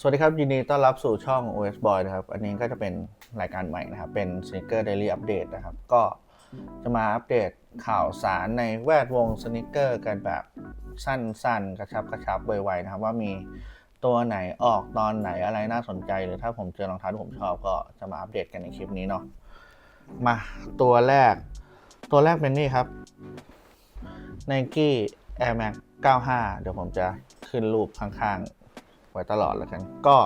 สวัสดีครับ ยินดีต้อนรับสู่ช่อง OS Boy นะครับ อันนี้ก็จะเป็นรายการใหม่นะครับ เป็น Sneaker Daily Update นะครับ ก็จะมาอัปเดตข่าวสารในแวดวงสนิเกอร์กันแบบสั้นๆ กระชับกระชับไวๆนะครับ ว่ามีตัวไหนออกตอนไหนอะไรน่าสนใจ หรือถ้าผมเจอรองเท้าที่ผมชอบก็จะมาอัปเดตกันในคลิปนี้เนาะมาตัวแรก ตัวแรกเป็นนี่ครับ Nike Air Max 95 เดี๋ยวผมจะขึ้นรูปข้างๆ ไว้ตลอดแล้วกัน ก็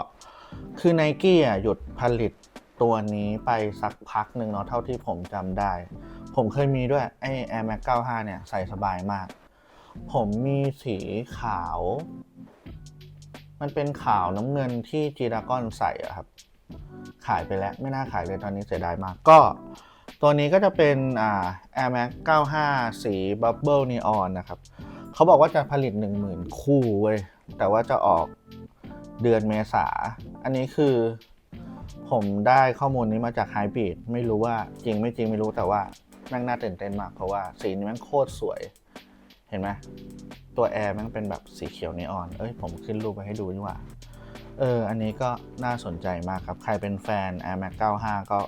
คือ Nike อะหยุดผลิตตัวนี้ไปสักพักหนึ่งเนาะเท่าที่ผมจำได้ ผมเคยมีด้วย ไอ้ Air Max 95 เนี่ย ใส่สบายมาก ผมมีสีขาว มันเป็นขาวน้ำเงินที่จีดากอนใส่อะครับ ขายไปแล้วไม่น่าขายเลยตอนนี้เสียดายมากก็ ตัวนี้ก็จะเป็นอ่า Air Max 95 สี Bubble Neon นะครับ เขาบอกว่าจะผลิต 10,000 คู่เว้ย แต่ว่าจะออก เดือนเมษา อันนี้คือผมได้ข้อมูลนี้มาจาก h y p e a t ไม่รู้ว่าจริงไม่จริงไม่รู้แต่ว่าแม่งน่าตื่นเต้นมาก เพราะว่าสีนี้แม่งโคตรสวย เห็นไหมตัวแอร์แม่งเป็นแบบสีเขียวนีออน เอ้ย ผมขึ้นรูปไปให้ดูดีกว่า เออ อันนี้ก็น่าสนใจมากครับ ใครเป็นแฟน Air Max 95 ก็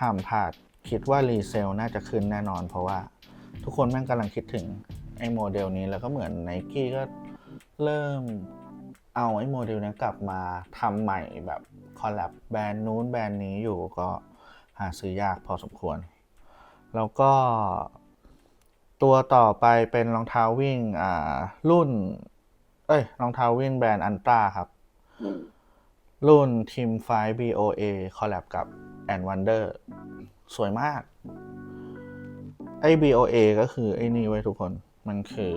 ห้ามพลาด คิดว่ารีเซลน่าจะขึ้นแน่นอน เพราะว่าทุกคนแม่งกำลังคิดถึงไอ้โมเดลนี้แล้วก็เหมือน n นกี้ก็เริ่ม เอาไอ้โมเดลนี้กลับมาทำใหม่แบบคอลแลบแบรนด์นู้นแบรนด์นี้อยู่ก็หาซื้อยากพอสมควร แล้วก็ตัวต่อไปเป็นรองเท้าวิ่งอ่ารุ่น เอ้ยรองเท้าวิ่งแบรนด์อันตราครับอืมรุ่น Team 5 BOA คอลแลบกับ And Wonder สวยมาก ไอ้ BOA ก็คือไอ้นี่ไว้ยทุกคน มันคือ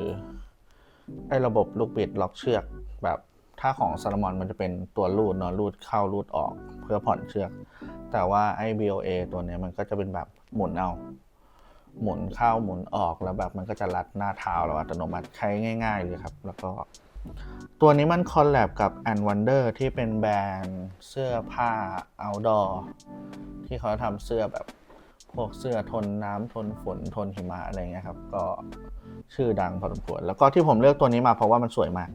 ไอ้ระบบลูกบิดล็อกเชือกแบบ ถ้าของซาลมอนมันจะเป็นตัวรูดเนาะรูดเข้ารูดออกเพื่อผ่อนเชือก แต่ว่าไอ้ BOA ตัวนี้มันก็จะเป็นแบบหมุนเอา หมุนเข้าหมุนออกแล้วแบบมันก็จะรัดหน้าเท้าเราอัตโนมัติใช้ง่าย ๆ เลยครับ แล้วก็ตัวนี้มันคอลแลบกับ And Wonder ที่เป็นแบรนด์เสื้อผ้า outdoor ที่เขาทำเสื้อแบบพวกเสื้อทนน้ำทนฝนทนหิมะอะไรเงี้ยครับ ก็ชื่อดังพอสมควรแล้วก็ที่ผมเลือกตัวนี้มาเพราะว่ามันสวยมาก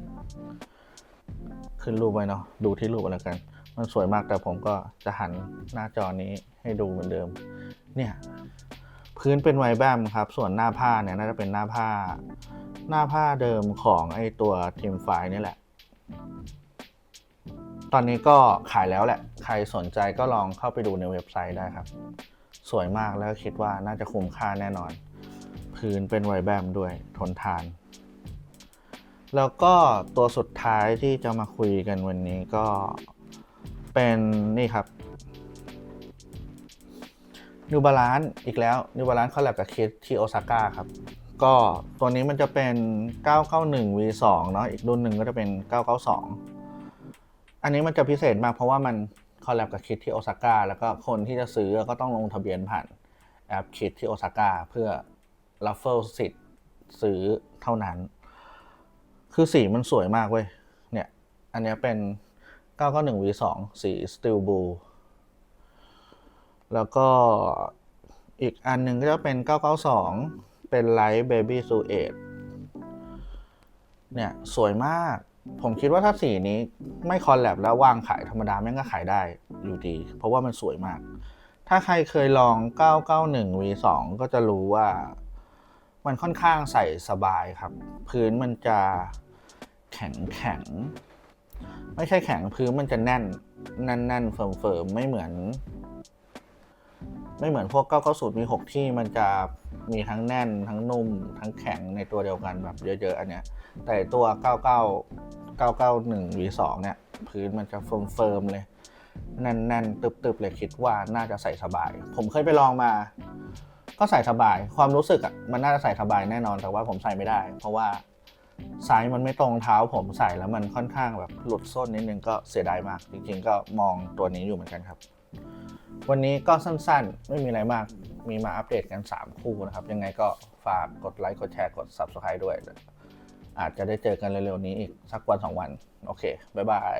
ขึ้นรูปไว้เนาะดูที่รูปแล้วกัน มันสวยมากแต่ผมก็จะหันหน้าจอนี้ให้ดูเหมือนเดิม เนี่ยพื้นเป็นไวแบมครับ ส่วนหน้าผ้าเนี่ยน่าจะเป็นหน้าผ้า หน้าผ้าเดิมของไอตัวทีมไฟนี่แหละ ตอนนี้ก็ขายแล้วแหละ ใครสนใจก็ลองเข้าไปดูในเว็บไซต์ได้ครับ สวยมากแล้วคิดว่าน่าจะคุ้มค่าแน่นอน พื้นเป็นไวแบมด้วยทนทาน แล้วก็ตัวสุดท้ายที่จะมาคุยกันวันนี้ก็เป็นนี่ครับนิวบาลานอีกแล้วนิวบาลานคอลแลบกับคิดที่โอซาก้าครับ ก็ตัวนี้มันจะเป็น 991 V2 เนาะอีกรุ่นหนึ่งก็จะเป็น 992 อันนี้มันจะพิเศษมากเพราะว่ามันคอลแลบกับคิดที่โอซาก้าแล้วก็คนที่จะซื้อก็ต้องลงทะเบียนผ่านแอปคิดที่โอซาก้าเพื่อรับเฟิลสิทธิ์ซื้อเท่านั้น คือสีมันสวยมากเว้ย เนี่ย อันนี้เป็น 991 V2 สี Steel Blue แล้วก็อีกอันหนึ่งก็จะเป็น 992 เป็น Light Baby Suede เนี่ย สวยมาก ผมคิดว่าถ้าสีนี้ไม่คอลแลบแล้ววางขายธรรมดาแม่งก็ขายได้อยู่ดี เพราะว่ามันสวยมาก ถ้าใครเคยลอง 991 V2 ก็จะรู้ว่า มันค่อนข้างใส่สบายครับ พื้นมันจะแข็งแข็ง ไม่ใช่แข็งพื้นมันจะแน่นแน่นแน่นเฟิร์มเฟิร์มไม่เหมือน ไม่เหมือนพวก990มี6ที่มันจะมีทั้งแน่นทั้งนุ่ม ทั้งแข็งในตัวเดียวกันแบบเยอะๆอันเนี้ย แต่ตัว99 991 V2 เก้าเก้าหนี่ย พื้นมันจะเฟิร์มเฟิร์มเลยแน่นๆตึบๆเลยคิดว่าน่าจะใส่สบาย ผมเคยไปลองมา ก็ใส่สบาย ความรู้สึกอะมันน่าจะใส่สบายแน่นอนแต่ว่าผมใส่ไม่ได้ เพราะว่าไซส์มันไม่ตรงเท้าผมใส่แล้วมันค่อนข้างแบบหลุดส้นนิดนึงก็เสียดายมาก จริงๆ ก็มองตัวนี้อยู่เหมือนกันครับ วันนี้ก็สั้นๆ ไม่มีอะไรมากมีมาอัปเดตกัน 3 คู่นะครับ ยังไงก็ฝากกดไลค์กดแชร์กด Subscribe ด้วย อาจจะได้เจอกันเร็วๆนี้อีกสักวัน 2 วัน โอเค บ๊ายบาย